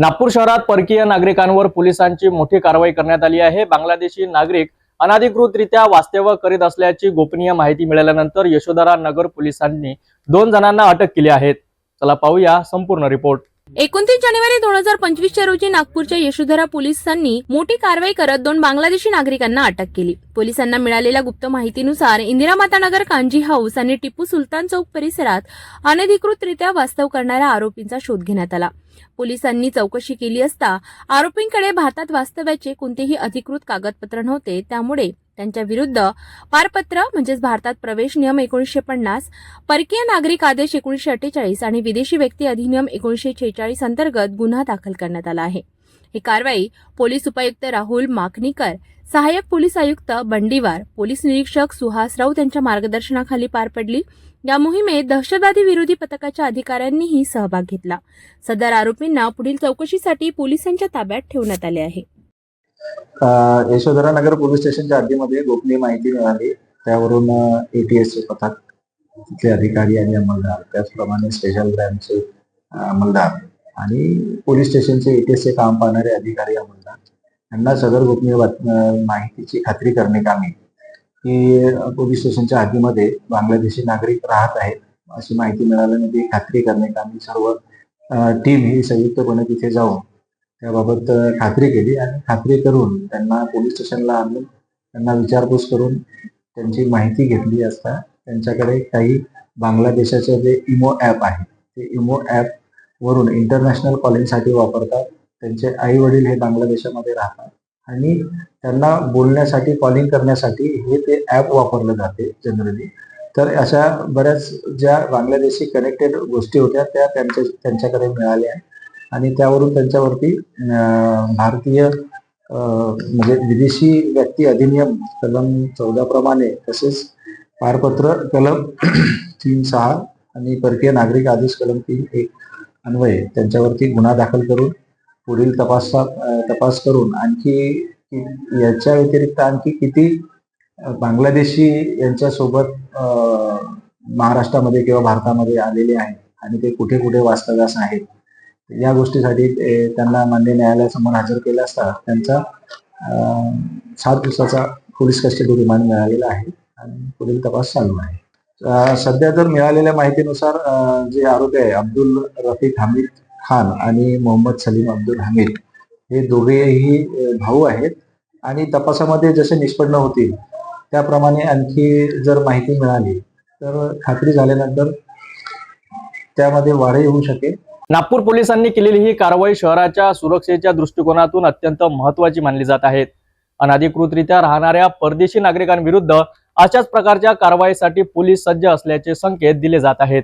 नागपूर शहरात परकीय नागरिकांवर पोलिसांची मोठी कारवाई करण्यात आली आहे. बांगलादेशी नागरिक अनधिकृतरित्या वास्तव्य करीत असल्याची गोपनीय माहिती मिळाल्यानंतर यशोधरा नगर पोलिसांनी दोन जणांना अटक केली आहे. चला पाहूया संपूर्ण रिपोर्ट. एकोणतीस जानेवारी दोन हजार पंचवीसच्या रोजी नागपूरच्या यशोधरा पोलिसांनी मोठी कारवाई करत दोन बांगलादेशी नागरिकांना अटक केली. पोलिसांना मिळालेल्या गुप्त माहितीनुसार इंदिरा मातानगर कांजी हाऊस आणि टिपू सुलतान चौक परिसरात अनधिकृतरित्या वास्तव करणाऱ्या आरोपींचा शोध घेण्यात आला. पोलिसांनी चौकशी केली असता आरोपींकडे भारतात वास्तव्याचे कोणतेही अधिकृत कागदपत्र नव्हते त्यामुळे त्यांच्या विरुद्ध पारपत्र म्हणजेच भारतात प्रवेश नियम एकोणीसशे पन्नास परकीय नागरिक आदेश एकोणीसशे अठ्ठेचाळीस आणि विदेशी व्यक्ती अधिनियम एकोणीसशे छेचाळीस अंतर्गत गुन्हा दाखल करण्यात आला आहे. ही कारवाई पोलीस उपायुक्त राहुल माकणीकर सहाय्यक पोलीस आयुक्त बंडीवार पोलीस निरीक्षक सुहास राऊत यांच्या मार्गदर्शनाखाली पार पडली. या मोहिमेत दहशतवादी विरोधी पथकाच्या अधिकाऱ्यांनीही सहभाग घेतला. सदर आरोपींना पुढील चौकशीसाठी पोलिसांच्या ताब्यात ठेवण्यात आले आहे. यशोधरा नगर पोलीस स्टेशनच्या हद्दीमध्ये गोपनीय माहिती मिळाली. त्यावरून एटीएसचे पथक तिथले अधिकारी आणि अंमलदार त्याचप्रमाणे स्पेशल ब्रँचचे अंमलदार आणि पोलीस स्टेशनचे एटीएसचे काम पाहणारे अधिकारी अंमलदार यांना सदर गोपनीय बात- माहितीची खात्री करणे कामी की पोलीस स्टेशनच्या हद्दीमध्ये बांगलादेशी नागरिक राहत आहेत अशी माहिती मिळाल्याने ती खात्री करणे कामी सर्व टीम ही संयुक्तपणे तिथे जाऊन त्याबाबत खात्री केली आणि खात्री करून त्यांना पोलीस स्टेशनला आणून त्यांना विचारपूस करून त्यांची माहिती घेतली असता त्यांच्याकडे काही बांगलादेशाचं जे इमो ॲप आहे ते इमो ॲप वरून इंटरनॅशनल कॉलिंगसाठी वापरतात. त्यांचे आई वडील हे बांगलादेशामध्ये राहतात आणि त्यांना बोलण्यासाठी कॉलिंग करण्यासाठी हे ते ॲप वापरलं जाते जनरली. तर अशा बऱ्याच ज्या बांगलादेशी कनेक्टेड गोष्टी होत्या त्या त्यांच्या त्यांच्याकडे मिळाल्या. आणि त्यावरून त्यांच्यावरती भारतीय म्हणजे विदेशी व्यक्ती अधिनियम कलम चौदा प्रमाणे तसेच पारपत्र कलम तीन सहा आणि परकीय नागरिक आदेश कलम तीन एक अन्वये त्यांच्यावरती गुन्हा दाखल करून पुढील तपासा तपास करून आणखी याच्या व्यतिरिक्त आणखी किती बांगलादेशी यांच्यासोबत महाराष्ट्रामध्ये किंवा भारतामध्ये आलेले आहेत आणि ते कुठे कुठे वास्तव्यास आहेत? या गोष्टीसाठी त्यांना मान्य न्यायालयासमोर हजर केलं असता त्यांचा सात दिवसाचा पोलीस कस्टडी रिमांड मिळालेला आहे आणि पुढील तपास चालू आहे. सध्या जर मिळालेल्या माहितीनुसार जे आरोपी आहे अब्दुल रफीक हमीद खान आणि मोहम्मद सलीम अब्दुल हमीद हे दोघेही भाऊ आहेत आणि तपासामध्ये जसे निष्पन्न होतील त्याप्रमाणे आणखी जर माहिती मिळाली तर खात्री झाल्यानंतर त्यामध्ये वाढही होऊ शकेल. नागपूर पोलिसांनी केलेली ही कारवाई शहराच्या सुरक्षेच्या दृष्टिकोनातून अत्यंत महत्वाची मानली जात आहे. अनाधिकृतरित्या राहणाऱ्या परदेशी नागरिकांविरुद्ध अशाच प्रकारच्या कारवाईसाठी पोलीस सज्ज असल्याचे संकेत दिले जात आहेत.